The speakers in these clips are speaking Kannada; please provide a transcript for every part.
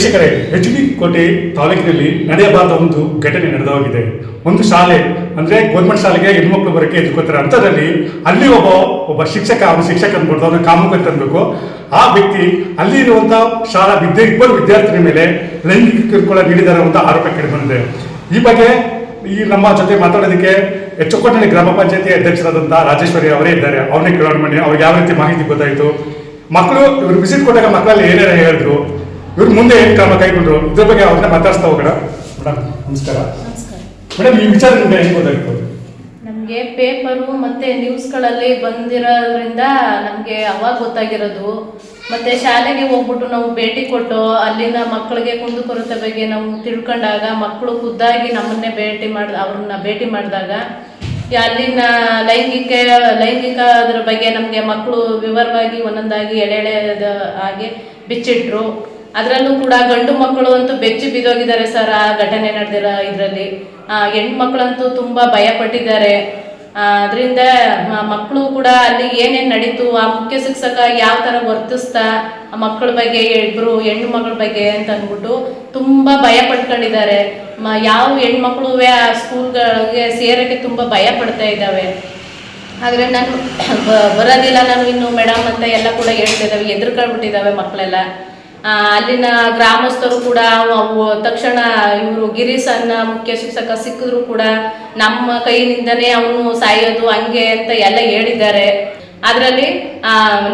ವೀಕ್ಷಕರೇ ಎಚ್ ಡಿ ಕೋಟೆ ತಾಲೂಕಿನಲ್ಲಿ ನಡೆಯಬಾರದ ಒಂದು ಘಟನೆ ನಡೆದ ಹೋಗಿದೆ. ಒಂದು ಶಾಲೆ, ಅಂದ್ರೆ ಗೌರ್ಮೆಂಟ್ ಶಾಲೆಗೆ ಹೆಣ್ಮಕ್ಳು ಬರೋಕೆ ಎದುರ್ಕೋತಾರೆ ಅಂತದಲ್ಲಿ ಅಲ್ಲಿ ಒಬ್ಬ ಒಬ್ಬ ಶಿಕ್ಷಕ, ಅವನ ಶಿಕ್ಷಕ ಅಂದ್ಬಿಡ್ದು ಅವನ ಕಾಮುಕ ಅನ್ಬೇಕು ಆ ವ್ಯಕ್ತಿ ಅಲ್ಲಿ ಇರುವಂತ ಶಾಲಾ ವಿದ್ಯೆ, ಇಬ್ಬರು ವಿದ್ಯಾರ್ಥಿಗಳ ಮೇಲೆ ಲೈಂಗಿಕ ಕಿರುಕುಳ ನೀಡಿದ್ದಾರೆ ಅಂತ ಆರೋಪ ಕೇಳಿ ಬಂದಿದೆ. ಈ ಬಗ್ಗೆ ಈ ನಮ್ಮ ಜೊತೆ ಮಾತಾಡೋದಕ್ಕೆ ಹೆಚ್ಚುಕೋಟೆ ಗ್ರಾಮ ಪಂಚಾಯತಿ ಅಧ್ಯಕ್ಷರಾದಂತಹ ರಾಜೇಶ್ವರಿ ಅವರೇ ಇದ್ದಾರೆ. ಅವ್ರನ್ನೇ ಕೇಳೋಣ ಮಾಡಿ ಅವ್ರಿಗೆ ಯಾವ ರೀತಿ ಮಾಹಿತಿ ಗೊತ್ತಾಯಿತು? ಮಕ್ಕಳು, ಇವರು ವಿಸಿಟ್ ಕೊಟ್ಟಾಗ ಮಕ್ಕಳಲ್ಲಿ ಏನೇನು ಹೇಳಿದ್ರು. ಇವ್ರು ಮುಂದೆ ಏನು ಕ್ರಮ ಕೈಗೊಂಡ್ರು? ಇದ್ರ ಬಗ್ಗೆ ಅವ್ರನ್ನ ಮಾತಾಡ್ಸ್ತಾ ಹೋಗೋಣ. ಮೇಡಮ್ ನಮಸ್ಕಾರ. ಮೇಡಮ್ ಈ ವಿಚಾರ ನಿಮ್ಗೆ ಹೆಂಗ್ ಗೊತ್ತಾಗ್ತದೆ ನಮಗೆ ಪೇಪರು ಮತ್ತೆ ನ್ಯೂಸ್ಗಳಲ್ಲಿ ಬಂದಿರೋದ್ರಿಂದ ನಮಗೆ ಅವಾಗ ಗೊತ್ತಾಗಿರೋದು. ಮತ್ತೆ ಶಾಲೆಗೆ ಹೋಗ್ಬಿಟ್ಟು ನಾವು ಭೇಟಿ ಕೊಟ್ಟು ಅಲ್ಲಿನ ಮಕ್ಕಳಿಗೆ ಕುಂದುಕೊರತೆ ಬಗ್ಗೆ ನಾವು ತಿಳ್ಕೊಂಡಾಗ ಮಕ್ಕಳು ಖುದ್ದಾಗಿ ನಮ್ಮನ್ನೇ ಭೇಟಿ ಮಾಡ್ ಅವ್ರನ್ನ ಭೇಟಿ ಮಾಡಿದಾಗ ಅಲ್ಲಿನ ಲೈಂಗಿಕ ಲೈಂಗಿಕ ಅದ್ರ ಬಗ್ಗೆ ನಮಗೆ ಮಕ್ಕಳು ವಿವರವಾಗಿ ಒಂದೊಂದಾಗಿ ಎಳೆ ಎಳೆದ ಆಗಿ ಬಿಚ್ಚಿಟ್ರು. ಅದರಲ್ಲೂ ಕೂಡ ಗಂಡು ಮಕ್ಕಳು ಅಂತೂ ಬೆಚ್ಚಿ ಬಿದ್ದೋಗಿದ್ದಾರೆ ಸರ್, ಆ ಘಟನೆ ನಡೆದಿರೋ ಇದರಲ್ಲಿ. ಹೆಣ್ಮಕ್ಳಂತೂ ತುಂಬ ಭಯಪಟ್ಟಿದ್ದಾರೆ. ಅದರಿಂದ ಮಕ್ಕಳು ಕೂಡ ಅಲ್ಲಿ ಏನೇನು ನಡೀತು, ಆ ಮುಖ್ಯ ಶಿಕ್ಷಕ ಯಾವ ಥರ ವರ್ತಿಸ್ತಾ, ಆ ಮಕ್ಕಳ ಬಗ್ಗೆ ಇಬ್ಬರು ಹೆಣ್ಣು ಮಕ್ಕಳ ಬಗ್ಗೆ ಅಂತ ಅಂದ್ಬಿಟ್ಟು ತುಂಬ ಭಯ ಪಟ್ಕೊಂಡಿದ್ದಾರೆ ಮ, ಯಾವ ಹೆಣ್ಮಕ್ಳು ಆ ಸ್ಕೂಲ್ಗಳಿಗೆ ಸೇರೋಕ್ಕೆ ತುಂಬ ಭಯ ಪಡ್ತಾ ಇದ್ದಾವೆ. ಆದರೆ ನಾನು ಬರೋದಿಲ್ಲ, ನಾನು ಇನ್ನು ಮೇಡಮ್ ಅಂತ ಎಲ್ಲ ಕೂಡ ಹೇಳ್ತಿದ್ದಾವೆ ಎದುರ್ಕೊಂಡ್ಬಿಟ್ಟಿದ್ದಾವೆ ಮಕ್ಕಳೆಲ್ಲ. ಅಲ್ಲಿನ ಗ್ರಾಮಸ್ಥರು ಕೂಡ ತಕ್ಷಣ ಇವರು ಗಿರೀಶ್ ಮುಖ್ಯ ಶಿಕ್ಷಕ ಸಿಕ್ಕಿದ್ರು ಕೂಡ, ನಮ್ಮ ಕೈಯಿಂದನೇ ಅವನು ಸಾಯೋದು ಹಂಗೆ ಅಂತ ಎಲ್ಲ ಹೇಳಿದ್ದಾರೆ. ಅದರಲ್ಲಿ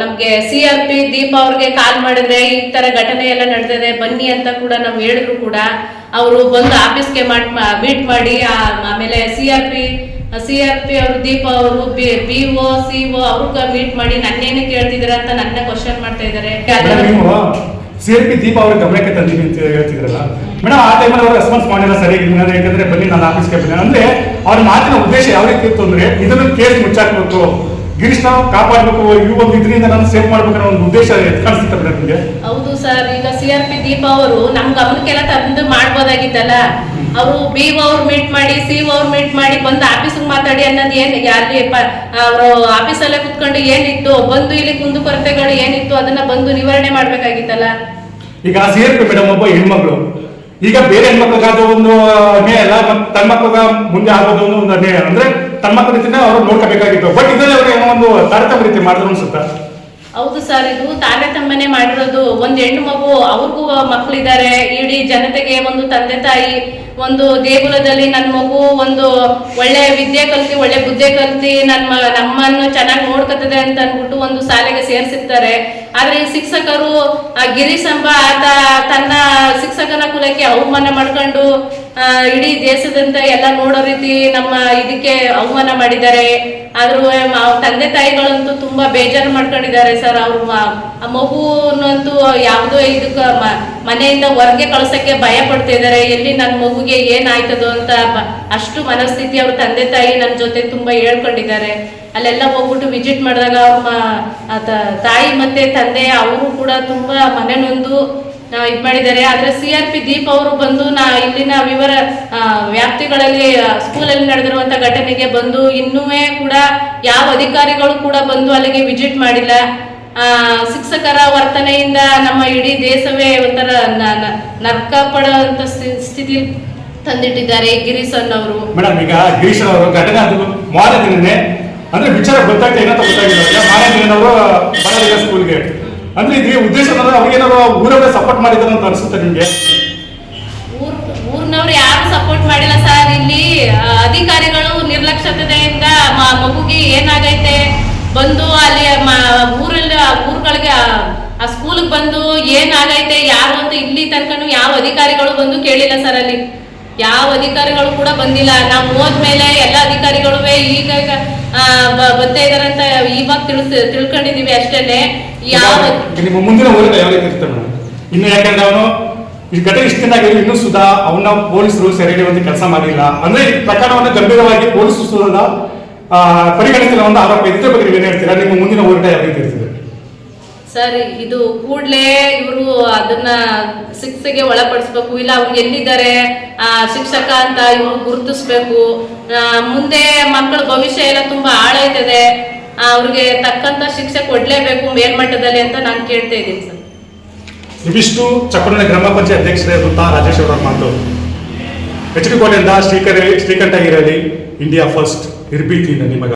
ನಮಗೆ ಸಿ ಆರ್ ಪಿ ದೀಪ ಅವ್ರಿಗೆ ಕಾಲ್ ಮಾಡಿದ್ರೆ ಈ ತರ ಘಟನೆ ಎಲ್ಲ ನಡೆದಿದೆ, ಬನ್ನಿ ಅಂತ ಕೂಡ ನಾವು ಹೇಳಿದ್ರು ಕೂಡ, ಅವರು ಬಂದು ಆಫೀಸ್ಗೆ ಮಾಡಿ ಮೀಟ್ ಮಾಡಿ ಆಮೇಲೆ C R P, C R P ಅವರು ದೀಪ ಅವರು ಬಿ ಒ, ಸಿ ಒ ಅವ್ರಿಗೆ ಮೀಟ್ ಮಾಡಿ, ನನ್ನೇನು ಕೇಳ್ತಿದಾರೆ ಅಂತ ನನ್ನ ಕ್ವಶನ್ ಮಾಡ್ತಾ ಇದ್ದಾರೆ. ಸಿ ಪಿ ದೀಪ ಅವ್ರಿಗೆ ಗಮನಕ್ಕೆ ತಂದೀನಿ ಅಂತ ಹೇಳ್ತಿದ್ರಲ್ಲ. ಮೇಡಮ್, ಆ ಟೈಮಲ್ಲಿ ಅವ್ರು ರೆಸ್ಪಾನ್ಸ್ ಮಾಡಿಲ್ಲ ಸರಿ ಯಾಕಂದ್ರೆ ಬನ್ನಿ, ನಾನು ಆಫೀಸ್ಗೆ ಬನ್ನಿ. ಅಂದ್ರೆ ಅವ್ರ ಮಾತಿನ ಉದ್ದೇಶ ಯಾವ ರೀತಿ ಇತ್ತು ಅಂದ್ರೆ ಇದನ್ನು ಕೇಸ್ ಮುಚ್ಚಾಕ್ಬೇಕು ಗಿರೀಶ್ ನಾವು ಕಾಪಾಡ್ಬೇಕು ಈ ಒಂದು ಇದರಿಂದ ನಾನು ಸೇವ್ ಮಾಡ್ಬೇಕು ಅನ್ನೋ ಒಂದು ಉದ್ದೇಶ ಕಾಣಿಸ್ತಿತ್ತು ಮೇಡಮ್ ನಿಮಗೆ? ಹೌದು ಸರ್, ಈಗ ಸಿ ಆರ್ ಪಿ ದೀಪ ಅವರು ನಮ್ ಗಮನಕ್ಕೆಲ್ಲ ತಂದು ಮಾಡ್ಬೋದಾಗಿತ್ತಲ್ಲ. ಅವರು ಬಿ ಅವ್ರು ಮೀಟ್ ಮಾಡಿ ಸಿ ಅವ್ರು ಮೀಟ್ ಮಾಡಿ ಬಂದು ಆಫೀಸಿಗೆ ಮಾತಾಡಿ ಅನ್ನೋದು ಏನ್ ಅಲ್ಲಿ ಅವರು ಆಫೀಸಲ್ಲೇ ಕುತ್ಕೊಂಡು ಏನಿತ್ತು, ಬಂದು ಇಲ್ಲಿ ಕುಂದು ಕೊರತೆಗಳು ಏನಿತ್ತು, ಅದನ್ನ ಬಂದು ನಿವಾರಣೆ ಮಾಡ್ಬೇಕಾಗಿತ್ತಲ್ಲ. ಈಗ ಆ ಪಿ ಮೇಡಮ್ ಒಬ್ಬ ಹೆಣ್ಮಕ್ಳು. ಈಗ ಬೇರೆ ಹೆಣ್ಮಕ್ಳಿಗಾದ ಒಂದು ಅನ್ಯಾಯ ಅಲ್ಲ, ಮತ್ತೆ ತನ್ನ ಮಕ್ಕಳ ಮುಂದೆ ಆಗೋದು ಒಂದು ಅನ್ಯಾಯ. ಅಂದ್ರೆ ತನ್ನ ಮಕ್ಕಳ ಜೊತೆ ಅವ್ರು ನೋಡ್ಕೋಬೇಕಾಗಿತ್ತು. ಬಟ್ ಇದರಲ್ಲಿ ಅವ್ರಿಗೆ ಏನೋ ಒಂದು ತಾರತಮ್ಯ ರೀತಿ ಮಾಡಿದ್ರು ಅನ್ಸುತ್ತಾ? ಹೌದು ಸರ್ ಇದು ತಾರತಮ್ಯನೇ ಮಾಡಿರೋದು. ಒಂದು ಹೆಣ್ಣು ಮಗು, ಅವ್ರಿಗೂ ಮಕ್ಕಳಿದ್ದಾರೆ ಇಡೀ ಜನತೆಗೆ ಒಂದು ತಂದೆ ತಾಯಿ, ಒಂದು ದೇಗುಲದಲ್ಲಿ ನನ್ನ ಮಗು, ಒಂದು ಒಳ್ಳೆ ವಿದ್ಯೆ ಕಲ್ತಿ, ಒಳ್ಳೆ ಬುದ್ಧಿ ಕಲ್ತಿ ನನ್ನ ನಮ್ಮನ್ನು ಚೆನ್ನಾಗಿ ನೋಡ್ಕೊತದೆ ಅಂತ ಅಂದ್ಬಿಟ್ಟು ಒಂದು ಶಾಲೆಗೆ ಸೇರಿಸಿರ್ತಾರೆ. ಆದ್ರೆ ಈ ಶಿಕ್ಷಕರು ಗಿರೀಶ್ ಎಂಬ ಆತ, ತನ್ನ ಶಿಕ್ಷಕನ ಕುಲಕ್ಕೆ ಅವಮಾನ ಮಾಡ್ಕೊಂಡು ಇಡೀ ದೇಶದಂತ ಎಲ್ಲ ನೋಡೋ ರೀತಿ ನಮ್ಮ ಇದಕ್ಕೆ ಅವಮಾನ ಮಾಡಿದ್ದಾರೆ. ಆದ್ರೂ ತಂದೆ ತಾಯಿಗಳಂತೂ ತುಂಬಾ ಬೇಜಾರು ಮಾಡ್ಕೊಂಡಿದ್ದಾರೆ ಸರ್. ಅವ್ರು ಮಗುನಂತೂ ಯಾವುದೋ ಇದಕ್ಕ ಮನೆಯಿಂದ ಹೊರಗೆ ಕಳ್ಸಕ್ಕೆ ಭಯ ಪಡ್ತಾ ಇದ್ದಾರೆ. ಎಲ್ಲಿ ನನ್ನ ಮಗುಗೆ ಏನಾಯ್ತದೋ ಅಂತ ಅಷ್ಟು ಮನಸ್ಥಿತಿ ಅವ್ರ ತಂದೆ ತಾಯಿ ನನ್ನ ಜೊತೆ ತುಂಬಾ ಹೇಳ್ಕೊಂಡಿದ್ದಾರೆ. ಅಲ್ಲೆಲ್ಲ ಹೋಗ್ಬಿಟ್ಟು ವಿಸಿಟ್ ಮಾಡಿದಾಗ ಅವ್ರ ತಾಯಿ ಮತ್ತೆ ತಂದೆ ಅವರು ಕೂಡ ತುಂಬಾ ಮನೆ ನೊಂದು ಇದು ಮಾಡಿದ್ದಾರೆ. ಆದ್ರೆ ಸಿ ಆರ್ ಪಿ ದೀಪ್ ಅವರು ಬಂದು ನಾ ಇಲ್ಲಿನ ವಿವರ ವ್ಯಾಪ್ತಿಗಳಲ್ಲಿ ಸ್ಕೂಲಲ್ಲಿ ನಡೆದಿರುವಂತ ಘಟನೆಗೆ ಬಂದು ಇನ್ನೂ ಕೂಡ ಯಾವ ಅಧಿಕಾರಿಗಳು ಕೂಡ ಬಂದು ಅಲ್ಲಿಗೆ ವಿಸಿಟ್ ಮಾಡಿಲ್ಲ. ಶಿಕ್ಷಕರ ವರ್ತನೆಯಿಂದ ನಮ್ಮ ಇಡೀ ದೇಶವೇ ಒಂಥರ ನರ್ಕ ಪಡುವಂತ ಸ್ಥಿ- ಸ್ಥಿತಿ ತಂದಿಟ್ಟಿದ್ದಾರೆ ಗಿರೀಶ್ ಅನ್ನೋರು. ಈಗ ಗಿರೀಶ್ ಅವರು ಘಟನೆ ಮಾರನೇ ಅಂದ್ರೆ ವಿಚಾರ ಗೊತ್ತಾಗ್ತಾ ಏನಂತ ಗೊತ್ತಾಗಿಲ್ಲ. ಮಾರನೇ ದಿನದವರು ಬರೋದಿಲ್ಲ ಸ್ಕೂಲ್ಗೆ ಅಂದ್ರೆ ಇದ್ರ, ಉದ್ದೇಶ ಅವ್ರಿಗೇನಾದ್ರು ಊರವರೇ ಸಪೋರ್ಟ್ ಮಾಡಿದಾರೆ ಅಂತ ಅನ್ಸುತ್ತೆ ನಿಮ್ಗೆ? ಊರ್, ಊರ್ನವ್ರು ಯಾರು ಸಪೋರ್ಟ್ ಮಾಡಿಲ್ಲ ಸರ್. ಇಲ್ಲಿ ಅಧಿಕಾರಿಗಳು ನಿರ್ಲಕ್ಷ್ಯತೆಯಿಂದ ಮಗುಗೆ ಏನಾಗೈತೆ? ಬಂದು ಅಲ್ಲಿ ಊರಲ್ಲಿ, ಆ, ಊರುಗಳಿಗೆ, ಆ- ಆ ಸ್ಕೂಲ್ಗೆ ಬಂದು ಏನಾಗೈತೆ? ಯಾರು ಅಂತ ಇಲ್ಲಿ ತನಕನು ಯಾವ ಅಧಿಕಾರಿಗಳು ಬಂದು ಕೇಳಿಲ್ಲ ಸರ್ ಅಲ್ಲಿ. ಯಾವ ಅಧಿಕಾರಿಗಳು ಕೂಡ ಬಂದಿಲ್ಲ. ನಾವು ಹೋದ್ಮೇಲೆ ಎಲ್ಲ ಅಧಿಕಾರಿಗಳು ಈಗ ಬರ್ತಾ ಅಂತ ಇವಾಗ ತಿಳಿಸ್, ತಿಳ್ಕೊಂಡಿದೀವಿ ಅಷ್ಟೇನೆ. ಯಾವ ನಿಮ್ಮ ಮುಂದಿನ ಹೋರಾಟ ಯಾವ ರೀತಿ ಇರ್ತದೆ ಇನ್ನು ಯಾಕಂದ್ರೆ ಅವನು ಈ ಘಟನೆ ಇಷ್ಟ ದಿನ ಇನ್ನೂ ಸುಧಾ ಅವನ ಪೊಲೀಸರು ಸೆರೆಗೆ ಒಂದು ಕೆಲಸ ಮಾಡಿಲ್ಲ. ಅಂದ್ರೆ ಈ ಪ್ರಕರಣವನ್ನು ಗಂಭೀರವಾಗಿ ಪೊಲೀಸ್ ಸುಧಾ ಪರಿಗಣಿಸಿಲ್ಲ ಒಂದು ಆರೋಪ ಇದೆ. ಇದ್ರ ಬಗ್ಗೆ ನೀವೇನು ಹೇಳ್ತೀರಾ? ನಿಮ್ಮ ಮುಂದಿನ ಹೋರಾಟ ಯಾವ ರೀತಿ ಇರ್ತದೆ? ಸರ್, ಇದು ಕೂಡ್ಲೇ ಇವರು ಅದನ್ನ ಶಿಕ್ಷೆಗೆ ಒಳಪಡಿಸ್ಬೇಕು. ಇಲ್ಲ, ಅವ್ರು ಎಲ್ಲಿದ್ದಾರೆ? ಶಿಕ್ಷಕ ಅಂತ ಇವ್ರು ಗುರುತಿಸ್ಬೇಕು. ಮುಂದೆ ಮಕ್ಕಳ ಭವಿಷ್ಯ ಎಲ್ಲ ತುಂಬಾ ಹಾಳಾಯ್ತದೆ. ಅವ್ರಿಗೆ ತಕ್ಕಂತ ಶಿಕ್ಷೆ ಕೊಡ್ಲೇಬೇಕು ಮೇಲ್ಮಟ್ಟದಲ್ಲಿ ಅಂತ ನಾನು ಕೇಳ್ತಾ ಇದ್ದೀನಿ ಸರ್. ಇವಿಷ್ಟು ಚಕ್ರನ ಗ್ರಾಮ ಪಂಚಾಯತ್ ಅಧ್ಯಕ್ಷರಾದಂತಹ ರಾಜೇಶ್ ಅವರ ಮಾತು. ಎಚ್ ಡಿ ಕೋಟೆಯಿಂದ ಶ್ರೀಕಂಠ ಇರಲಿ ಇಂಡಿಯಾ ಫಸ್ಟ್ ಇರ್ಬೀತಿ ನಿಮಗ